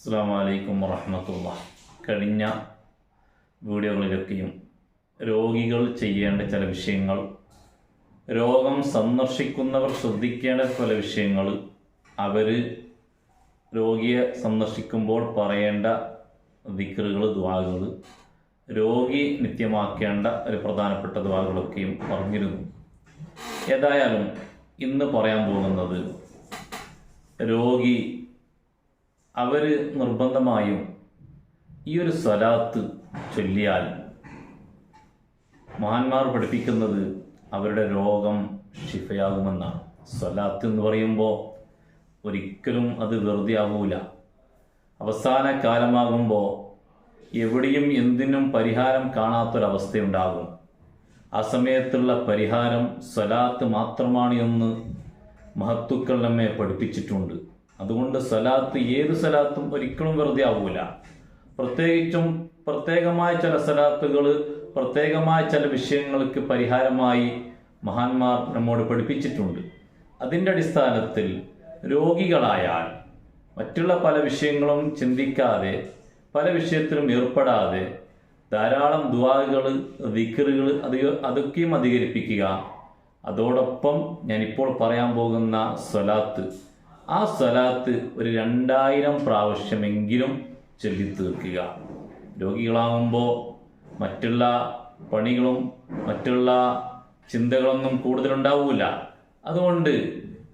അസ്സാം വലൈക്കും വറഹമത്തുള്ള. കഴിഞ്ഞ വീഡിയോകളിലൊക്കെയും രോഗികൾ ചെയ്യേണ്ട ചില വിഷയങ്ങൾ രോഗം സന്ദർശിക്കുന്നവർ ശ്രദ്ധിക്കേണ്ട പല വിഷയങ്ങൾ അവർ രോഗിയെ സന്ദർശിക്കുമ്പോൾ പറയേണ്ട ദിക്കറുകൾ ദ്വാകൾ രോഗി നിത്യമാക്കേണ്ട ഒരു പ്രധാനപ്പെട്ട ദ്വാകളൊക്കെയും പറഞ്ഞിരുന്നു. ഏതായാലും ഇന്ന് പറയാൻ പോകുന്നത് രോഗി അവർ നിർബന്ധമായും ഈ ഒരു സ്വലാത്ത് ചൊല്ലിയാൽ മഹാന്മാർ പഠിപ്പിക്കുന്നത് അവരുടെ രോഗം ഷിഫയാകുമെന്നാണ് സ്വലാത്ത് എന്ന് പറയുമ്പോൾ ഒരിക്കലും അത് വെറുതെ ആവൂല അവസാന കാലമാകുമ്പോൾ എവിടെയും എന്തിനും പരിഹാരം കാണാത്തൊരവസ്ഥയുണ്ടാകും. ആ സമയത്തുള്ള പരിഹാരം സ്വലാത്ത് മാത്രമാണ് എന്ന് മഹത്തുക്കൾ നമ്മെ പഠിപ്പിച്ചിട്ടുണ്ട്. അതുകൊണ്ട് സലാത്ത് ഏത് സലാത്തും ഒരിക്കലും വെറുതെ ആവൂല. പ്രത്യേകിച്ചും പ്രത്യേകമായ ചില സലാത്തുകൾ പ്രത്യേകമായ ചില വിഷയങ്ങൾക്ക് പരിഹാരമായി മഹാന്മാർ നമ്മോട് പഠിപ്പിച്ചിട്ടുണ്ട്. അതിന്റെ അടിസ്ഥാനത്തിൽ രോഗികളായാൽ മറ്റുള്ള പല വിഷയങ്ങളും ചിന്തിക്കാതെ പല വിഷയത്തിലും ഏർപ്പെടാതെ ധാരാളം ദ്വാകൾ വിക്കറുകൾ അത് അതൊക്കെയും അധികരിപ്പിക്കുക. അതോടൊപ്പം ഞാനിപ്പോൾ പറയാൻ പോകുന്ന സ്വലാത്ത് ആ സ്വലാത്ത് ഒരു രണ്ടായിരം പ്രാവശ്യമെങ്കിലും ചൊല്ലി തീർക്കുക. രോഗികളാകുമ്പോൾ മറ്റുള്ള പണികളും മറ്റുള്ള ചിന്തകളൊന്നും കൂടുതലുണ്ടാവില്ല അതുകൊണ്ട്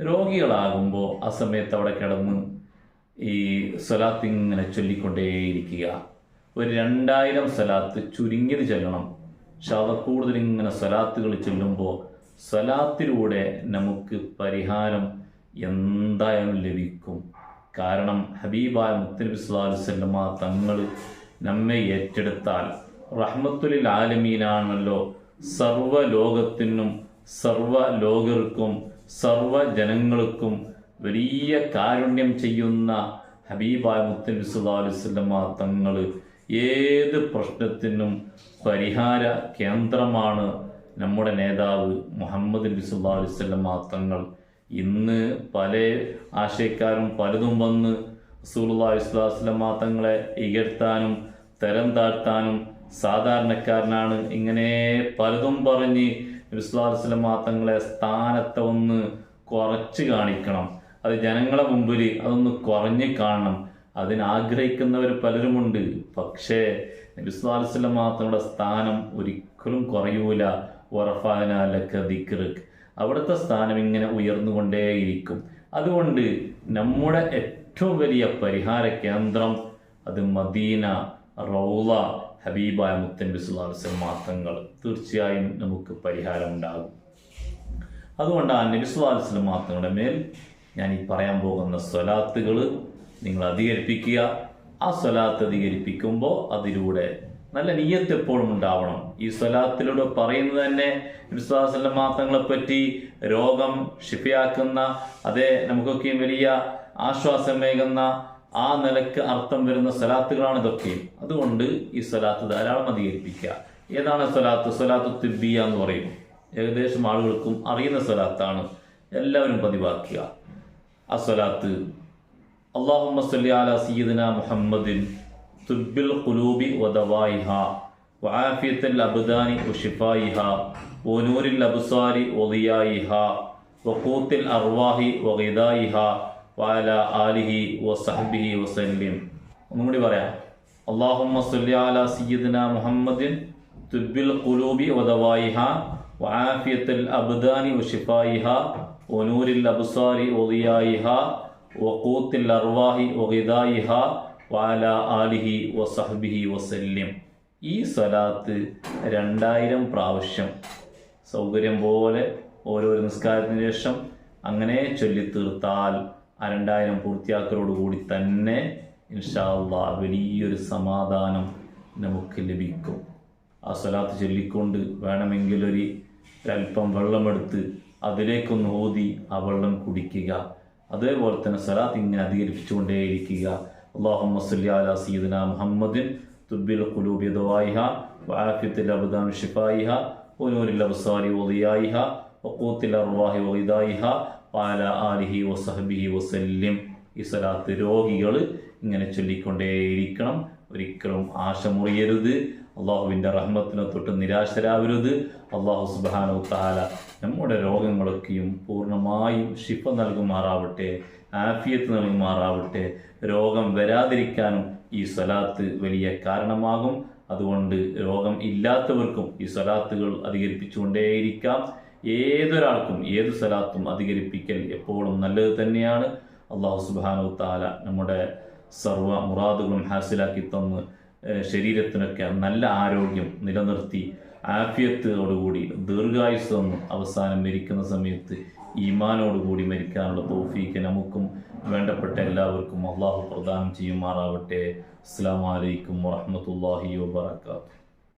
രോഗികളാകുമ്പോൾ ആ സമയത്ത് അവിടെ കിടന്ന് ഈ സ്വലാത്ത് ഇങ്ങനെ ചൊല്ലിക്കൊണ്ടേയിരിക്കുക. ഒരു രണ്ടായിരം സ്വലാത്ത് ചുരുങ്ങിയത് ചൊല്ലണം. അവ കൂടുതൽ ഇങ്ങനെ സ്വലാത്തുകൾ ചൊല്ലുമ്പോൾ സ്വലാത്തിലൂടെ നമുക്ക് പരിഹാരം എന്തായാലും ലഭിക്കും. കാരണം ഹബീബായ മുത്തനബി തങ്ങൾ നമ്മെ ഏറ്റെടുത്താൽ റഹ്മത്തുലിൽ ആലമീനാണല്ലോ. സർവ ലോകത്തിനും സർവ ലോകർക്കും സർവ ജനങ്ങൾക്കും വലിയ കാരുണ്യം ചെയ്യുന്ന ഹബീബായ മുത്തനബി തങ്ങൾ ഏത് പ്രശ്നത്തിനും പരിഹാര കേന്ദ്രമാണ് നമ്മുടെ നേതാവ് മുഹമ്മദ് നബി സല്ലാ അലുസല്ലമ തങ്ങൾ. ഇന്ന് പല ആശയക്കാരും പലതും വന്ന് റസൂലുള്ളാഹി വസല്ലമ തങ്ങളെ ഇകഴ്ത്താനും തരം താഴ്ത്താനും സാധാരണക്കാരനാണ്. ഇങ്ങനെ പലതും പറഞ്ഞ് വസല്ലമ തങ്ങളെ സ്ഥാനത്തെ ഒന്ന് കുറച്ച് കാണിക്കണം. അത് ജനങ്ങളെ മുമ്പിൽ അതൊന്ന് കുറഞ്ഞ് കാണണം. അതിനാഗ്രഹിക്കുന്നവർ പലരുമുണ്ട്. പക്ഷേ നബി സല്ലല്ലാഹു അലൈഹി വസല്ലമ തങ്ങളുടെ സ്ഥാനം ഒരിക്കലും കുറയൂല. വറഫാനലക്ക ദിക്റുക്. അവിടുത്തെ സ്ഥാനം ഇങ്ങനെ ഉയർന്നുകൊണ്ടേയിരിക്കും. അതുകൊണ്ട് നമ്മുടെ ഏറ്റവും വലിയ പരിഹാര കേന്ദ്രം അത് മദീന റൗള ഹബീബായ മുത്തൻ ബിസ്ലാസ്ലം മാത്രങ്ങൾ. തീർച്ചയായും നമുക്ക് പരിഹാരം ഉണ്ടാകും. അതുകൊണ്ട് അതുകൊണ്ടാണ് നബിസ്ലാസ്ലം മാത്രങ്ങളുടെ മേൽ ഞാൻ ഈ പറയാൻ പോകുന്ന സ്വലാത്തുകൾ നിങ്ങൾ അധികരിപ്പിക്കുക. ആ സ്വലാത്ത് അധികരിപ്പിക്കുമ്പോൾ അതിലൂടെ നല്ല നീയത്ത് എപ്പോഴും ഉണ്ടാവണം. ഈ സ്വലാത്തിലൂടെ പറയുന്നത് തന്നെ വിശ്വാസന്റെ മാത്രങ്ങളെ പറ്റി രോഗം ഷിഫയാക്കുന്ന അതേ നമുക്കൊക്കെയും വലിയ ആശ്വാസമേകുന്ന ആ നിലയ്ക്ക് അർത്ഥം വരുന്ന സ്വലാത്തുകളാണ് ഇതൊക്കെ. അതുകൊണ്ട് ഈ സ്വലാത്ത് ധാരാളം അധികരിപ്പിക്കുക. ഏതാണ് സ്വലാത്ത്? സ്വലാത്ത് തിബിയ എന്ന് പറയും ഏകദേശം ആളുകൾക്കും അറിയുന്ന സ്വലാത്താണ്. എല്ലാവരും പതിവാക്കുക. ആ സ്വലാത്ത് അള്ളാഹുമ്മ സല്ലി അല സീദന മുഹമ്മദിൻ طب القلوب ودوائها وعافية الأبدان وشفائها ونور الأبصار وضيائها وقوت الأرواح وغذائها وعلى آله وصحبه وسلم ഒന്നുകൂടി പറയാം اللهم صل على سيدنا محمد طب القلوب ودوائها وعافية الأبدان وشفائها ونور الأبصار وضيائها وقوت الأرواح وغذائها വാല ആലിഹി വസഹബിഹി വസല്യം ഈ സ്വലാത്ത് രണ്ടായിരം പ്രാവശ്യം സൗകര്യം പോലെ ഓരോ നിസ്കാരത്തിന് ശേഷം അങ്ങനെ ചൊല്ലിത്തീർത്താൽ ആ രണ്ടായിരം പൂർത്തിയാക്കലോടുകൂടി തന്നെ ഇൻഷാല്ല വലിയൊരു സമാധാനം നമുക്ക് ലഭിക്കും. ആ സ്വലാത്ത് ചൊല്ലിക്കൊണ്ട് വേണമെങ്കിൽ ഒരു അല്പം വെള്ളമെടുത്ത് അതിലേക്കൊന്ന് ഊതി ആ വെള്ളം കുടിക്കുക. അതേപോലെ തന്നെ സ്വലാത്ത് ഇങ്ങനെ അധികരിപ്പിച്ചുകൊണ്ടേയിരിക്കുക. اللهم صل على سيدنا محمد طب القلوب دوائها وعافية الأبدان شفائها ونور الأبصار وضيائها وقوت الأرواح وغذائها വാല ആലിഹി വസഹബിഹി വസല്യം ഈ സ്വലാത്ത് രോഗികൾ ഇങ്ങനെ ചൊല്ലിക്കൊണ്ടേയിരിക്കണം ഒരിക്കലും ആശ മുറിയരുത് അള്ളാഹുവിന്റെ റഹ്മത്തിനെ തൊട്ട് നിരാശരാവരുത്. അള്ളാഹു സുബാനു താല നമ്മുടെ രോഗങ്ങളൊക്കെയും പൂർണമായും ശിഫ നൽകുമാറാവട്ടെ ആഫിയത്ത് നൽകുമാറാവട്ടെ. രോഗം വരാതിരിക്കാനും ഈ സ്വലാത്ത് വലിയ കാരണമാകും. അതുകൊണ്ട് രോഗം ഇല്ലാത്തവർക്കും ഈ സ്വലാത്തുകൾ അധികരിപ്പിച്ചുകൊണ്ടേയിരിക്കാം. ഏതൊരാൾക്കും ഏത് സ്വലാത്തും അധികരിപ്പിക്കൽ എപ്പോഴും നല്ലത് തന്നെയാണ്. അള്ളാഹു സുബാനു താല നമ്മുടെ സർവ മുറാദുകളും ഹാസിലാക്കി തന്ന് ശരീരത്തിനൊക്കെ നല്ല ആരോഗ്യം നിലനിർത്തി ആഫിയത്തോടുകൂടി ദീർഘായുസ് തന്നും അവസാനം മരിക്കുന്ന സമയത്ത് ഈമാനോടുകൂടി മരിക്കാനുള്ള തോഫീക്ക് നമുക്കും വേണ്ടപ്പെട്ട എല്ലാവർക്കും അള്ളാഹു പ്രദാനം ചെയ്യുമാറാവട്ടെ. അസ്സാം വലൈക്കും വാഹമത്തല്ലാഹി വാബർക്കാത്തു